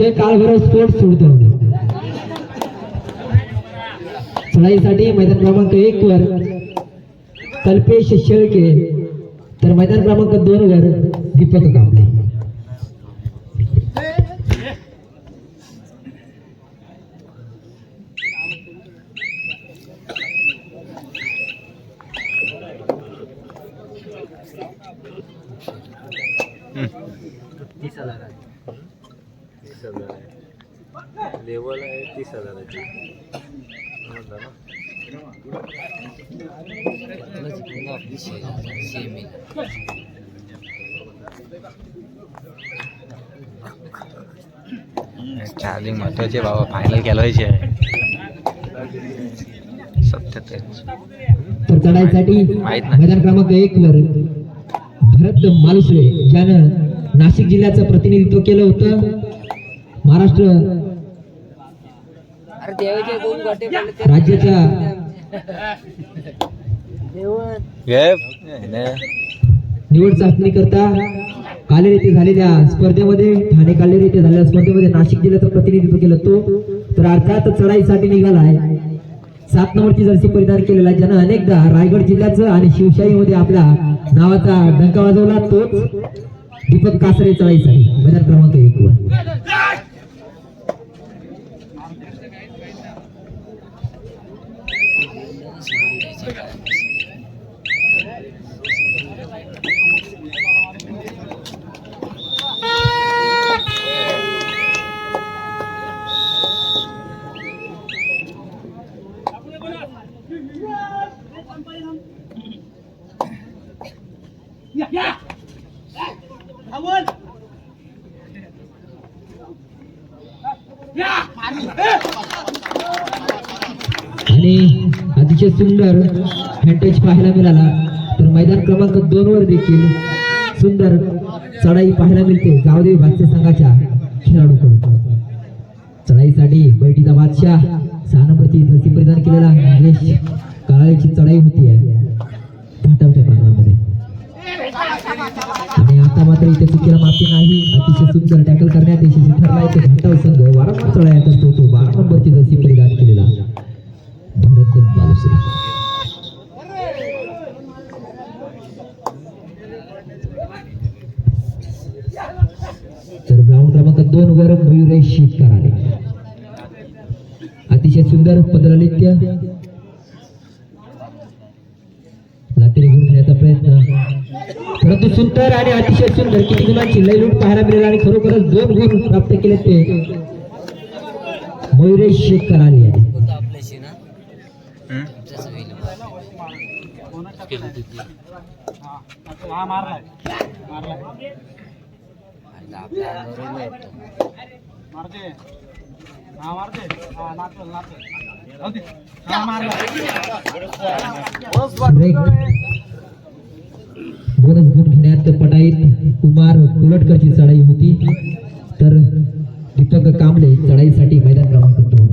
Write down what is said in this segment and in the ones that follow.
जे काळभर स्पोर्ट सोडतो. चढाईसाठी मैदान क्रमांक एक वर कल्पेश शेळके तर मैदान क्रमांक दोन वर दीपक कांबळे. लेवल आहे तीस हजाराची. समजलं ना? चार्जिंग महत्त्वाचे बाबा फायनल केलवायचे आहे सत्याहत्तर तर चढाईसाठी माहीत नाही. मैदान क्रमांक एक वर भरत मालुसरे ज्यानं नाशिक जिल्ह्याचं प्रतिनिधित्व केलं होतं. महाराष्ट्र अरे देवाचे दोन गोटे पडले ते राज्याच्या निवड चाचणी करता कालेर येथे झालेल्या स्पर्धेमध्ये ठाणे कालेर येथे झालेल्या स्पर्धेमध्ये नाशिक जिल्ह्याचं प्रतिनिधित्व केलं तो. तर अर्थात चढाईसाठी निघालाय. सात नंबरची जर्सी परिधान केलेला आहे, ज्यानं अनेकदा रायगड जिल्ह्याचं आणि शिवशाहीमध्ये आपल्या नावाचा डंका वाजवला तोच दीपक कासरे चढाईसाठी. मैदान क्रमांक एक वर. आणि अतिशय सुंदर हँटेज पाहायला मिळाला. तर मैदान क्रमांक दोन वर देखील सुंदर चढाई पाहायला मिळते. गावदेवी भास्य संघाच्या खेळाडूकडून चढाईसाठी बैठीचा बादशाह सहा नंबरची परिधान केलेला निलेश काळाची चढाई होती आहे आणि आता मात्र इथे चुकीला माफी नाही. अतिशय सुंदर टॅकल करण्यात यशस्वी ठरला इथे तो संघ वारंवार चढाया करतो तो बारा नंबरची जशी परिधान केलेला भरत बालुश्री तर ग्राउंड क्रमांक दोन वर मयुरेश शेतकर आले अतिशय सुंदर पदललित्य परंतु सुंदर आणि अतिशय सुंदर किती गुणांची लयलूट पाहायला मिळेल आणि खरोखरच दोन गुण प्राप्त केले ते मयुरेश शेतकर आले यांनी होतं आपल्याशी ना तसं होईल अरे आपल्या अंगावर येतं. ब्रेक बोनस गुण घेण्यात पटाईत कुमार कुलटकरची चढाई होती. तर दीपक कांबळे चढाईसाठी मैदान क्रमांक दोन.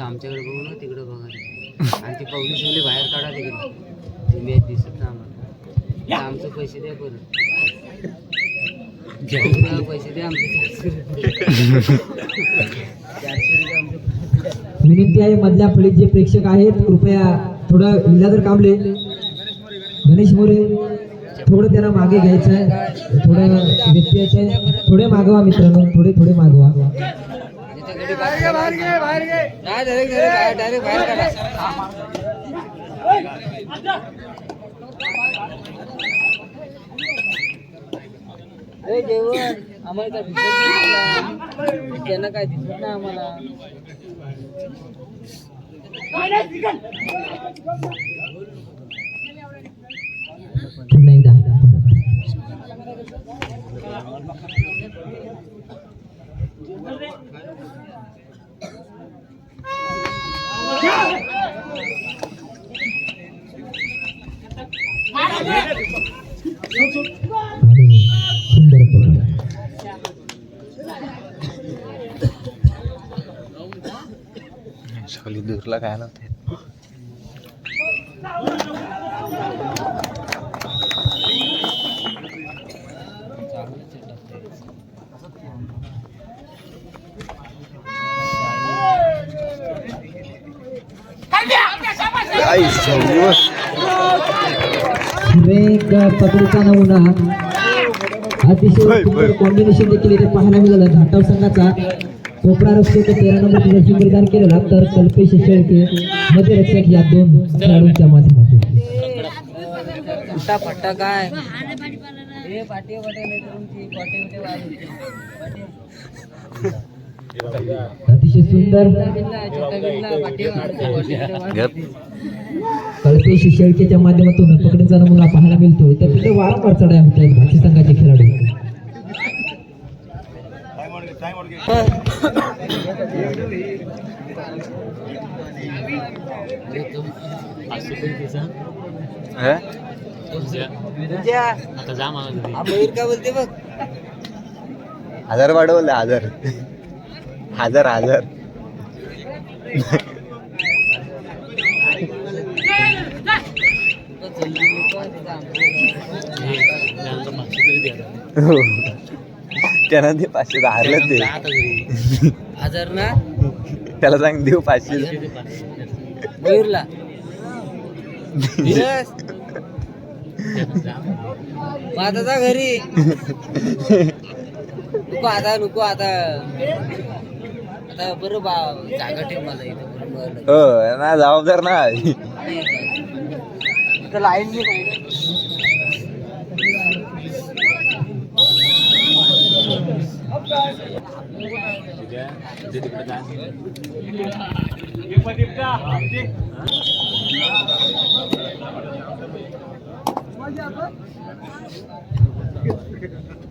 आमच्याकडे बघू ना तिकडे बघा. आणि ती पवली शिवली बाहेर काढा तिकडे. ती मॅच दिसत ना आम्हाला. आमचे पैसे द्या परत. द्या पैसे द्या आमचे. विनंती आहे मधल्या फळीत जे प्रेक्षक आहेत कृपया थोडं विलादर कांबळे गणेश मोरे थोडं त्यांना मागे घ्यायचं आहे थोडं व्यक्ती आहे थोडे मागवा मित्रांनो थोडे थोडे मागवा. त्याच्याकडे डायरेक्ट जेवण. आम्हाला काय दिसत नाही त्यांना काय दिसत नाही आम्हाला पुन्हा एकदा खाली दूरला काय नव्हते. एक पकडीचा अतिशय कॉम्बिनेशन देखील इथे पाहायला मिळालं. घाटाव संघाचा कोपरा रक्षक तेरा नंबर जर्सी परिधान केलेला तर कल्पेश शेळके मध्ये रक्षक या दोन खेळाडूंच्या माध्यमातून. फट्टा काय. अतिशय सुंदर. कल्पेश शेळकेच्या माध्यमातून पकडीचा नमुना पाहायला मिळतोय. तर तिथे वारंवार चढाई होत आहेत भाची संघाचे खेळाडू. हे? हा बोलते बघ हजार वाढवले हजार हजार हजार. त्यांना ते पाचशे हारले ते हजार ना त्याला सांग देऊ पाचशे. मयूरला. धीरज. माझा जा घरी. नको आता नको आता. आता बरं बा जागा ठेव मला इथं बरं. हो ना जबाबदार ना. लाईन बी नाही ना.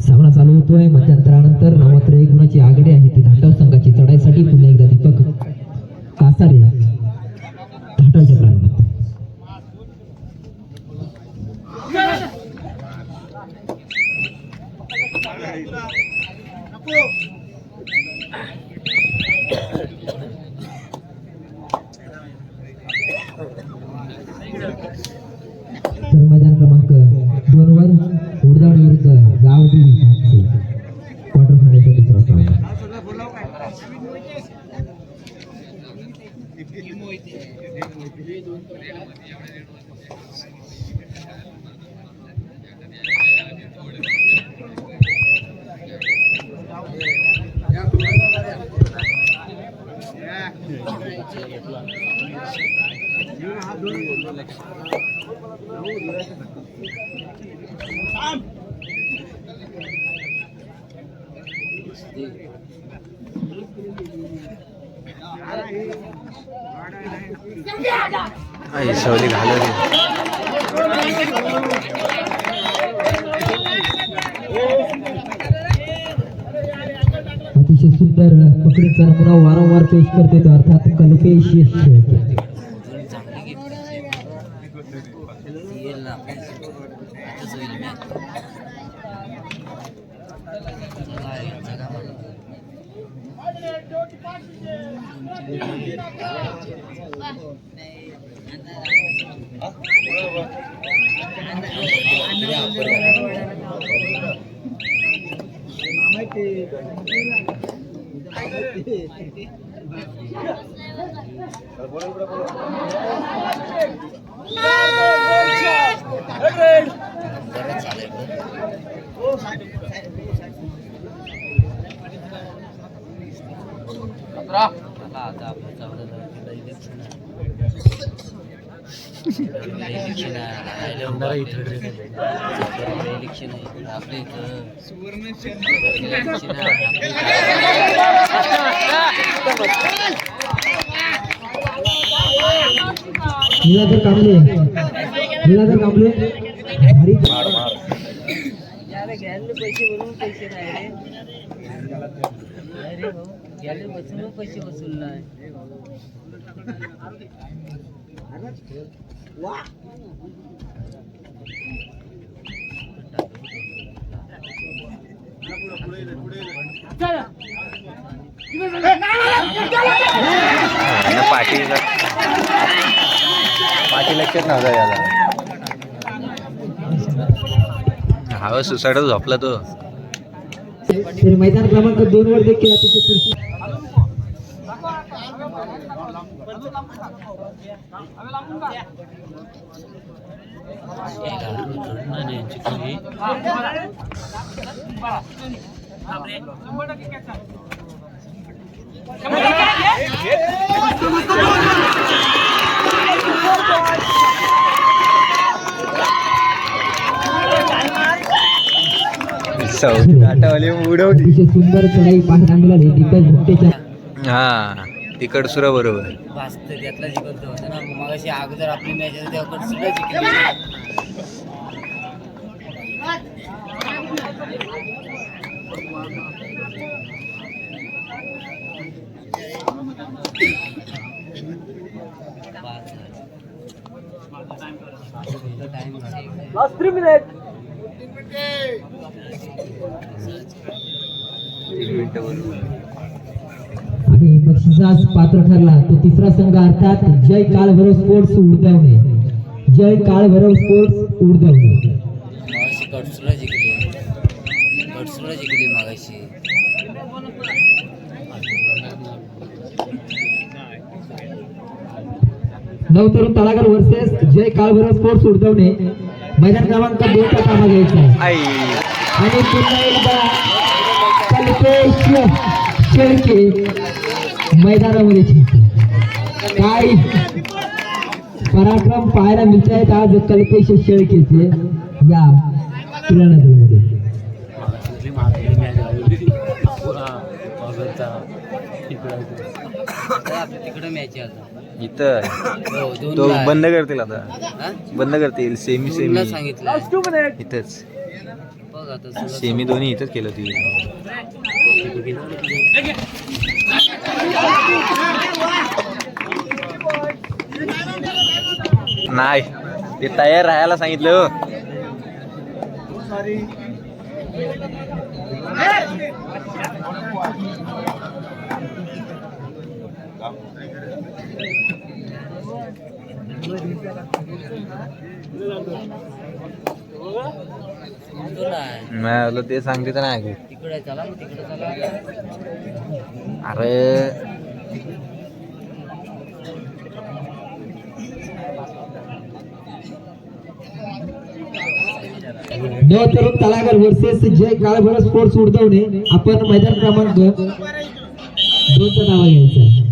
सामना चालू होतोय. मध्यंतरानंतर नवत्र एक गुणाची आघाडी आहे. ती धाटाव संघाची चढाईसाठी पुन्हा एकदा दीपक कासारे धाटावच्या प्रांतात. Oui, est plus vite. हिशोली घालवली. अतिशय सुंदर पकडीचा नमुना वारंवार पेश करते तो अर्थात कल्पेश शेळके ती येईल ना आपली. आताच होईल match. चला, यांचा काय म्हणा. बरं चालेल बरं. चला, आता आपलं चाललं जातं. इलेक्शन आहे. इलेक्शन आहे. आपल्या इथं कांबळे निराधर कांबळे भारी पैसे भरून पैसे नाही घ्यायला बसून पैसे वसूल नाही पाठी पाठी लक्षात नव्हता याला हा सुसाईडच झोपला तो. मैदान क्रमांक दोन वर देखील अतिशय सवली आठवली उडवली. अतिशय सुंदर चढाई भुट्टेच्या हा. तिकड सुरा बरोबर. वाचतं त्यातला जिंकत होता ना. मग अशी अगोदर आपली मॅच होती तेव्हा सुद्धा जिंकली. पाच टाइम तीन मिनिटं बरोबर बक्षिसास पात्र ठरला. तो तिसरा संघ अर्थात जय काळभैरव स्पोर्ट्स उडदवणे जय काळभैरव स्पोर्ट्स उडदवणे जिंकली जिंकली मागाशी. नवतरुण तळागर वर्सेस जय काळभैरव स्पोर्ट्स उडदवणे मैदान क्रमांक दोन चा कामा घ्यायचा आहे. आई. आणि पुन्हा एकदा कल्पेश शेळके. मैदानामध्ये. काय? पराक्रम पाहायला मिळत आहेत आज कल्पेश शेळकेचे या आता इथं हो दोन तो बंद करतील आता? बंद करतील सेमी सेमी सांगितलं इथंच. बघ आता सुरत- सेमी दोन्ही इथंच केलं ती नाही ते तयार राहायला सांगितलं हो. मी म्हणलं ते सांगते तर नाही ऐकत. नव तरुण मग वर्सेस जय काळभर स्पोर्ट्स उडतवणे आपण मैदान क्रमांक दोनचा दावा घ्यायचा आहे.